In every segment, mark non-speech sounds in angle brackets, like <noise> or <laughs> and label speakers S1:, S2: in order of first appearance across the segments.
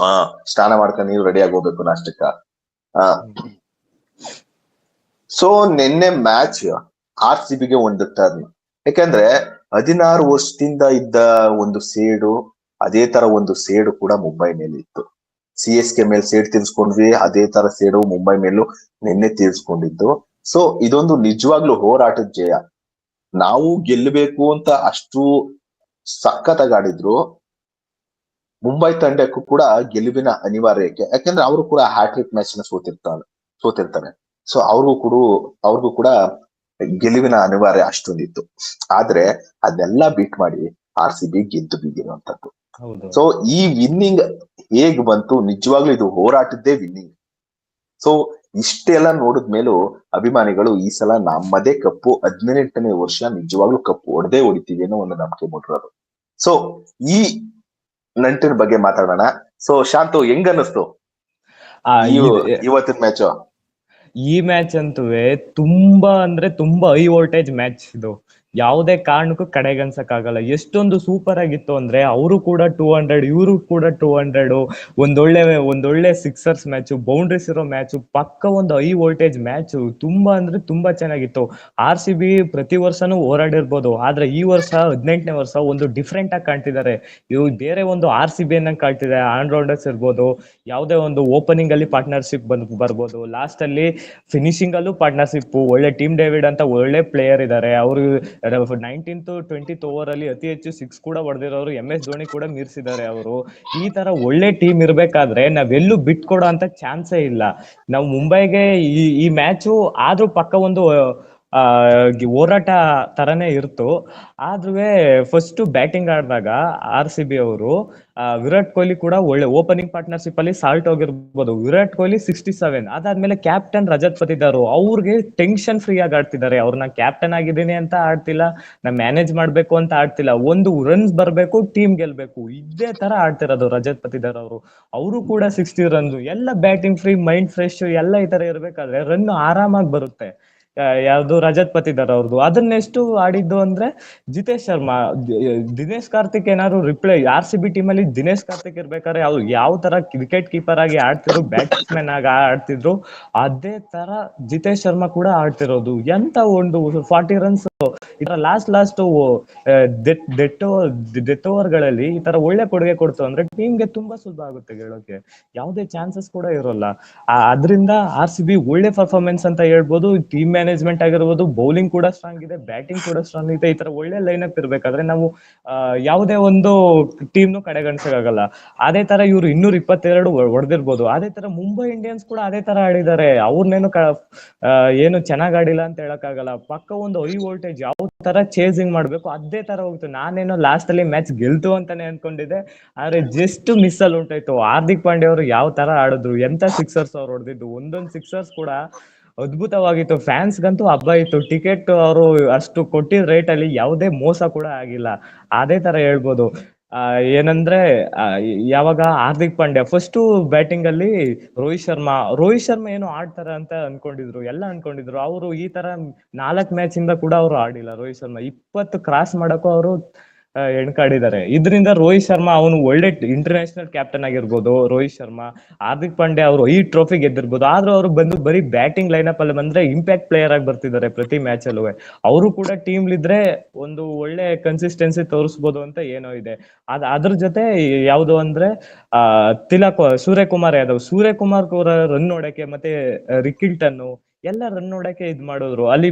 S1: ಹಾ ಸ್ನಾನ ಮಾಡ್ಕೊಂಡು ನೀರು ರೆಡಿ ಆಗೋಗ್ಬೇಕು ನಾಷ್ಟಕ್ಕ. ಸೊ ನಿನ್ನೆ ಮ್ಯಾಚ್ ಆರ್ ಸಿ ಬಿಗೆ ಒಂದು ಟರ್ನ್ ಯಾಕಂದ್ರೆ ಹದಿನಾರು ವರ್ಷದಿಂದ ಇದ್ದ ಒಂದು ಸೇಡು, ಅದೇ ತರ ಒಂದು ಸೇಡು ಕೂಡ ಮುಂಬೈ ಮೇಲೆ ಇತ್ತು. ಸಿ ಎಸ್ ಕೆ ಮೇಲೆ ಸೇಡ್ ತೀರ್ಸ್ಕೊಂಡ್ವಿ, ಅದೇ ತರ ಸೇಡು ಮುಂಬೈ ಮೇಲೂ ನಿನ್ನೆ ತೀರ್ಸ್ಕೊಂಡಿದ್ದು. ಸೊ ಇದೊಂದು ನಿಜವಾಗ್ಲೂ ಹೋರಾಟದ ಜಯ. ನಾವು ಗೆಲ್ಲಬೇಕು ಅಂತ ಅಷ್ಟು ಸಖತ್ತಾಗಿ ಆಡಿದ್ರು. ಮುಂಬೈ ತಂಡಕ್ಕೂ ಕೂಡ ಗೆಲುವಿನ ಅನಿವಾರ್ಯತೆ ಯಾಕಂದ್ರೆ ಅವರು ಕೂಡ ಹ್ಯಾಟ್ರಿಕ್ ಮ್ಯಾಚ್ನ ಸೋತಿರ್ತಾರೆ ಸೋತಿರ್ತಾರೆ. ಸೊ ಅವ್ರಿಗೂ ಕೂಡ ಅವ್ರಿಗೂ ಕೂಡ ಗೆಲುವಿನ ಅನಿವಾರ್ಯ ಅಷ್ಟೊಂದಿತ್ತು. ಆದ್ರೆ ಅದೆಲ್ಲ ಬೀಟ್ ಮಾಡಿ ಆರ್ ಸಿ ಬಿ ಗೆದ್ದು ಬಿದ್ದಿರುವಂತದ್ದು ಸೊ ಈ ವಿನ್ನಿಂಗ್ ಹೇಗ್ ಬಂತು? ನಿಜವಾಗ್ಲೂ ಇದು ಹೋರಾಟದ್ದೇ ವಿನ್ನಿಂಗ್ ಸೊ ಇಷ್ಟೆಲ್ಲ ನೋಡಿದ್ಮೇಲೂ ಅಭಿಮಾನಿಗಳು ಈ ಸಲ ನಮ್ಮದೇ ಕಪ್ಪು ಹದಿನೆಂಟನೇ ವರ್ಷ ನಿಜವಾಗ್ಲೂ ಕಪ್ಪು ಹೊಡೆದೇ ಹೊಡಿತೀವಿ ಅನ್ನೋ ಒಂದು ನಂಬಿಕೆ ಮೂಡಿರೋದು. ಸೊ ಈ ನಂಟಿನ ಬಗ್ಗೆ ಮಾತಾಡೋಣ. ಸೊ ಶಾಂತು ಹೆಂಗ್ ಅನ್ನಿಸ್ತು ಇವತ್ತಿನ ಮ್ಯಾಚ್
S2: ಈ ಮ್ಯಾಚ್ ಅಂತೂ ತುಂಬಾ ಅಂದ್ರೆ ತುಂಬಾ ಹೈ ವೋಲ್ಟೇಜ್ ಮ್ಯಾಚ್ ಇದು. ಯಾವುದೇ ಕಾರಣಕ್ಕೂ ಕಡೆಗನ್ಸಕ್ಕಾಗಲ್ಲ ಎಷ್ಟೊಂದು ಸೂಪರ್ ಆಗಿತ್ತು ಅಂದ್ರೆ ಅವರು ಕೂಡ ಟೂ ಹಂಡ್ರೆಡ್ ಇವರು ಕೂಡ ಟೂ ಹಂಡ್ರೆಡ್ ಒಂದೊಳ್ಳೆ ಒಂದೊಳ್ಳೆ ಸಿಕ್ಸರ್ಸ್ ಮ್ಯಾಚು ಬೌಂಡ್ರೀಸ್ ಇರೋ ಮ್ಯಾಚು ಪಕ್ಕ ಒಂದು ಹೈ ವೋಲ್ಟೇಜ್ ಮ್ಯಾಚು ತುಂಬಾ ಅಂದ್ರೆ ತುಂಬಾ ಚೆನ್ನಾಗಿತ್ತು. ಆರ್ ಸಿ ಬಿ ಪ್ರತಿ ವರ್ಷನೂ ಹೋರಾಡಿರ್ಬೋದು. ಆದ್ರೆ ಈ ವರ್ಷ, ಹದಿನೆಂಟನೇ ವರ್ಷ ಒಂದು ಡಿಫ್ರೆಂಟ್ ಆಗಿ ಕಾಣ್ತಿದ್ದಾರೆ. ಇವ್ ಬೇರೆ ಒಂದು ಆರ್ ಸಿ ಬಿ ಅನ್ನಂಗ್ ಕಾಣ್ತಿದೆ. ಆಲ್ರೌಂಡರ್ಸ್ ಇರ್ಬೋದು, ಯಾವುದೇ ಒಂದು ಓಪನಿಂಗ್ ಅಲ್ಲಿ ಪಾರ್ಟ್ನರ್ಶಿಪ್ ಬಂದ್, ಬರ್ಬೋದು. ಲಾಸ್ಟ್ ಅಲ್ಲಿ ಫಿನಿಶಿಂಗ್ ಅಲ್ಲೂ ಪಾರ್ಟ್ನರ್ಶಿಪ್ ಒಳ್ಳೆ ಟೀಮ್ ಡೇವಿಡ್ ಅಂತ ಒಳ್ಳೆ ಪ್ಲೇಯರ್ ಇದ್ದಾರೆ. ಅವರು ನೈನ್ಟೀನ್ತ್ ಟ್ವೆಂಟಿತ್ ಓವರ್ ಅಲ್ಲಿ ಅತಿ ಹೆಚ್ಚು ಸಿಕ್ಸ್ ಕೂಡ ಹೊಡೆದಿರೋರು ಎಂ ಎಸ್ ಧೋನಿ ಕೂಡ ಮೀರಿಸಿದ್ದಾರೆ ಅವರು. ಈ ತರ ಒಳ್ಳೆ ಟೀಮ್ ಇರ್ಬೇಕಾದ್ರೆ ನಾವೆಲ್ಲೂ ಬಿಟ್ಕೊಡೋ ಅಂತ ಚಾನ್ಸೇ ಇಲ್ಲ. ನಾವು ಮುಂಬೈಗೆ ಈ ಈ ಮ್ಯಾಚು ಆದ್ರೂ ಪಕ್ಕ ಒಂದು ಆ ಹೋರಾಟ ತರನೇ ಇರ್ತು. ಆದ್ರೂ ಫಸ್ಟ್ ಬ್ಯಾಟಿಂಗ್ ಆಡಿದಾಗ ಆರ್ ಸಿ ಬಿ ಅವರು ವಿರಾಟ್ ಕೊಹ್ಲಿ ಕೂಡ ಒಳ್ಳೆ ಓಪನಿಂಗ್ ಪಾರ್ಟ್ನರ್ಶಿಪ್ ಅಲ್ಲಿ ಸಾಲ್ಟ್ ಹೋಗಿರ್ಬೋದು. ವಿರಾಟ್ ಕೊಹ್ಲಿ ಸಿಕ್ಸ್ಟಿ ಸೆವೆನ್ ಅದಾದ್ಮೇಲೆ ಕ್ಯಾಪ್ಟನ್ ರಜತ್ ಪತಿದಾರು. ಅವ್ರಿಗೆ ಟೆನ್ಷನ್ ಫ್ರೀ ಆಗಿ ಆಡ್ತಿದ್ದಾರೆ ಅವ್ರನ್ನ ಕ್ಯಾಪ್ಟನ್ ಆಗಿದ್ದೀನಿ ಅಂತ ಆಡ್ತಿಲ್ಲ. ನಾ ಮ್ಯಾನೇಜ್ ಮಾಡ್ಬೇಕು ಅಂತ ಆಡ್ತಿಲ್ಲ. ಒಂದು ರನ್ಸ್ ಬರ್ಬೇಕು ಟೀಮ್ ಗೆಲ್ಬೇಕು. ಇದೇ ತರ ಆಡ್ತಿರೋದು ರಜತ್ ಪತಿದಾರ್ ಅವರು. ಅವರು ಕೂಡ ಸಿಕ್ಸ್ಟಿ ರನ್ಸ್ ಎಲ್ಲ ಬ್ಯಾಟಿಂಗ್ ಫ್ರೀ ಮೈಂಡ್ ಫ್ರೆಶ್ ಎಲ್ಲ ಈ ತರ ಇರ್ಬೇಕಾದ್ರೆ ರನ್ ಆರಾಮಾಗಿ ಬರುತ್ತೆ. ಯಾವ್ದು ರಜತ್ ಪತಿದಾರ್ ಅವ್ರದ್ದು ಅದನ್ನ ಎಷ್ಟು ಆಡಿದ್ದು ಅಂದ್ರೆ ಜಿತೇಶ್ ಶರ್ಮಾ ದಿನೇಶ್ ಕಾರ್ತಿಕ್ ಏನಾದ್ರು reply R C B team ಅಲ್ಲಿ ದಿನೇಶ್ ಕಾರ್ತಿಕ್ ಇರ್ಬೇಕಾದ್ರೆ ಅವ್ರು ಯಾವ ತರ ಕ್ರಿಕೆಟ್ ಕೀಪರ್ ಆಗಿ ಆಡ್ತಿದ್ರು ಬ್ಯಾಟ್ಸ್ಮನ್ ಆಗಿ ಆಡ್ತಿದ್ರು, ಅದೇ ತರ ಜಿತೇಶ್ ಶರ್ಮಾ ಕೂಡ ಆಡ್ತಿರೋದು. ಎಂತ ಒಂದು ಫಾರ್ಟಿ ರನ್ಸ್ ತರ ಲಾಸ್ಟ್ ಲಾಸ್ಟ್ ಡೆತ್ ಡೆತ್ ಓವರ್ಗಳಲ್ಲಿ ಈ ತರ ಒಳ್ಳೆ ಕೊಡುಗೆ ಕೊಡ್ತು ಅಂದ್ರೆ ಟೀಮ್ಗೆ ತುಂಬಾ ಸುಲಭ ಆಗುತ್ತೆ ಹೇಳೋಕೆ. ಯಾವುದೇ ಚಾನ್ಸಸ್ ಕೂಡ ಇರೋಲ್ಲ. ಅದ್ರಿಂದ ಆರ್ ಸಿ ಬಿ ಒಳ್ಳೆ ಪರ್ಫಾರ್ಮೆನ್ಸ್ ಅಂತ ಹೇಳ್ಬೋದು ಟೀಮ್ ಮ್ಯಾನೇಜ್ಮೆಂಟ್ ಆಗಿರ್ಬೋದು ಬೌಲಿಂಗ್ ಕೂಡ ಸ್ಟ್ರಾಂಗ್ ಇದೆ ಬ್ಯಾಟಿಂಗ್ ಕೂಡ ಸ್ಟ್ರಾಂಗ್ ಇದೆ, ಈ ತರ ಒಳ್ಳೆ ಲೈನಪ್ ಇರ್ಬೇಕಾದ್ರೆ ನಾವು ಯಾವುದೇ ಒಂದು ಟೀಮ್ ನು ಕಡೆಗಣಿಸಕ್ಕಾಗಲ್ಲ. ಅದೇ ತರ ಇವ್ರು ಇನ್ನೂರ ಇಪ್ಪತ್ತೆರಡು ಹೊಡೆದಿರ್ಬೋದು ಅದೇ ತರ ಮುಂಬೈ ಇಂಡಿಯನ್ಸ್ ಕೂಡ ಅದೇ ತರ ಆಡಿದ್ದಾರೆ. ಅವ್ರನ್ನೇನು ಏನು ಚೆನ್ನಾಗ್ ಆಡಿಲ್ಲ ಅಂತ ಹೇಳಕ್ಕಾಗಲ್ಲ. ಪಕ್ಕ ಒಂದು ಹೈ ವೋಲ್ಟೇಜ್ ಯಾವ ತರ ಚೇಸಿಂಗ್ ಮಾಡ್ಬೇಕು, ಅದೇ ತರ ಹೋಗ್ತು. ನಾನೇನು ಲಾಸ್ಟ್ ಅಲ್ಲಿ ಮ್ಯಾಚ್ ಗೆಲ್ತು ಅಂತಾನೆ ಅನ್ಕೊಂಡಿದ್ದೆ. ಆದ್ರೆ ಜಸ್ಟ್ ಮಿಸ್ ಅಲ್ಲಿ ಉಂಟಾಯ್ತು. ಹಾರ್ದಿಕ್ ಪಾಂಡೆ ಅವರು ಯಾವ ತರ ಆಡಿದ್ರು, ಎಂತ ಸಿಕ್ಸರ್ಸ್ ಅವ್ರು ಹೊಡೆದಿದ್ದು, ಒಂದೊಂದ್ ಸಿಕ್ಸರ್ಸ್ ಕೂಡ ಅದ್ಭುತವಾಗಿತ್ತು. ಫ್ಯಾನ್ಸ್ ಗಂತೂ ಹಬ್ಬ ಇತ್ತು. ಟಿಕೆಟ್ ಅವರು ಅಷ್ಟು ಕೊಟ್ಟಿದ ರೇಟ್ ಅಲ್ಲಿ ಯಾವುದೇ ಮೋಸ ಕೂಡ ಆಗಿಲ್ಲ. ಅದೇ ತರ ಹೇಳ್ಬೋದು. ಆ, ಏನಂದ್ರೆ ಯಾವಾಗ ಹಾರ್ದಿಕ್ ಪಾಂಡ್ಯ ಫಸ್ಟ್ ಬ್ಯಾಟಿಂಗ್ ಅಲ್ಲಿ ರೋಹಿತ್ ಶರ್ಮಾ ರೋಹಿತ್ ಶರ್ಮಾ ಏನು ಆಡ್ತಾರ ಅಂತ ಅನ್ಕೊಂಡಿದ್ರು. ಎಲ್ಲ ಅನ್ಕೊಂಡಿದ್ರು. ಅವರು ಈ ತರ ನಾಲ್ಕ್ ಮ್ಯಾಚ್ ಇಂದ ಕೂಡ ಅವರು ಆಡಿಲ್ಲ ರೋಹಿತ್ ಶರ್ಮಾ. ಇಪ್ಪತ್ತು ಕ್ರಾಸ್ ಮಾಡಕ್ಕೂ ಅವರು ಎಣ್ಕಾಡಿದ್ದಾರೆ ಇದರಿಂದ ರೋಹಿತ್ ಶರ್ಮಾ ಅವನು ಒಳ್ಳೆ ಇಂಟರ್ನ್ಯಾಷನಲ್ ಕ್ಯಾಪ್ಟನ್ ಆಗಿರ್ಬೋದು. ರೋಹಿತ್ ಶರ್ಮಾ, ಹಾರ್ದಿಕ್ ಪಾಂಡೆ ಅವರು ಈ ಟ್ರೋಫಿ ಗೆದ್ದಿರ್ಬೋದು. ಆದ್ರೂ ಅವರು ಬಂದು ಬರೀ ಬ್ಯಾಟಿಂಗ್ ಲೈನ್ ಅಪ್ ಅಲ್ಲಿ ಬಂದ್ರೆ ಇಂಪ್ಯಾಕ್ಟ್ ಪ್ಲೇಯರ್ ಆಗಿ ಬರ್ತಿದ್ದಾರೆ ಪ್ರತಿ ಮ್ಯಾಚ್ ಅಲ್ಲೂ. ಅವರು ಕೂಡ ಟೀಮ್ ಇದ್ರೆ ಒಂದು ಒಳ್ಳೆ ಕನ್ಸಿಸ್ಟೆನ್ಸಿ ತೋರಿಸ್ಬೋದು ಅಂತ ಏನೋ ಇದೆ. ಅದ್, ಅದ್ರ ಜೊತೆ ಯಾವ್ದು ಅಂದ್ರೆ, ಆ, ತಿಲಕ್, ಸೂರ್ಯಕುಮಾರ್ ಯಾದವ್. ಸೂರ್ಯಕುಮಾರ್ ಅವರ ರನ್ ನೋಡಕ್ಕೆ ಮತ್ತೆ ರಿಕಿಲ್ಟನ್ ಎಲ್ಲ ರನ್ ನೋಡಕ್ಕೆ ಇದ್ ಮಾಡಿದ್ರು ಅಲ್ಲಿ